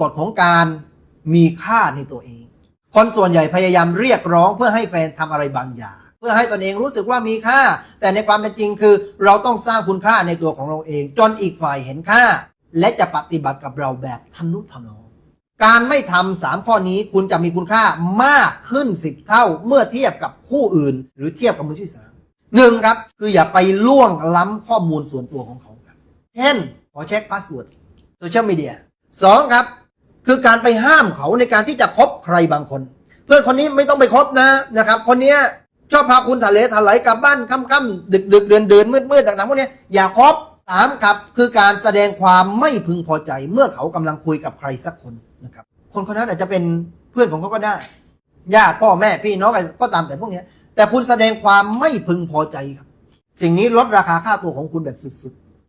กฎของการมีค่าในตัวเอง คนส่วนใหญ่พยายามเรียกร้องเพื่อให้แฟนทำอะไรบางอย่างเพื่อให้ตนเองรู้สึกว่ามีค่า แต่ในความเป็นจริงคือ เราต้องสร้างคุณค่าในตัวของเราเอง จนอีกฝ่ายเห็นค่า และจะปฏิบัติกับเราแบบทนุถนอมการไม่ทำสามข้อนี้คุณจะมีคุณค่ามากขึ้นสิบเท่าเมื่อเทียบกับคู่อื่น หรือเทียบกับมือที่สามหนึ่งครับ คืออย่าไปล่วงล้ำข้อมูลส่วนตัวของเขาครับ เช่น ขอเช็คพาสเวิร์ดโซเชียลมีเดียสองครับ คือการไปห้ามเขาในการที่จะคบใครบางคน เพื่อนคนนี้ไม่ต้องไปคบนะนะครับ คนเนี้ยชอบพาคุณทะเลถลายกลับบ้านค่ำๆดึกๆเดือนเดือนมืดมืดๆต่างๆพวกนี้อย่าคบสามครับคือการแสดงความไม่พึงพอใจ เมื่อเขากำลังคุยกับใครสักคนนะครับ คนคนนั้นอาจจะเป็นเพื่อนของเขาก็ได้ญาติพ่อแม่พี่น้องอะไรก็ตามแต่พวกนี้แต่คุณแสดงความไม่พึงพอใจครับ สิ่งนี้ลดราคาค่าตัวของคุณแบบสุดๆ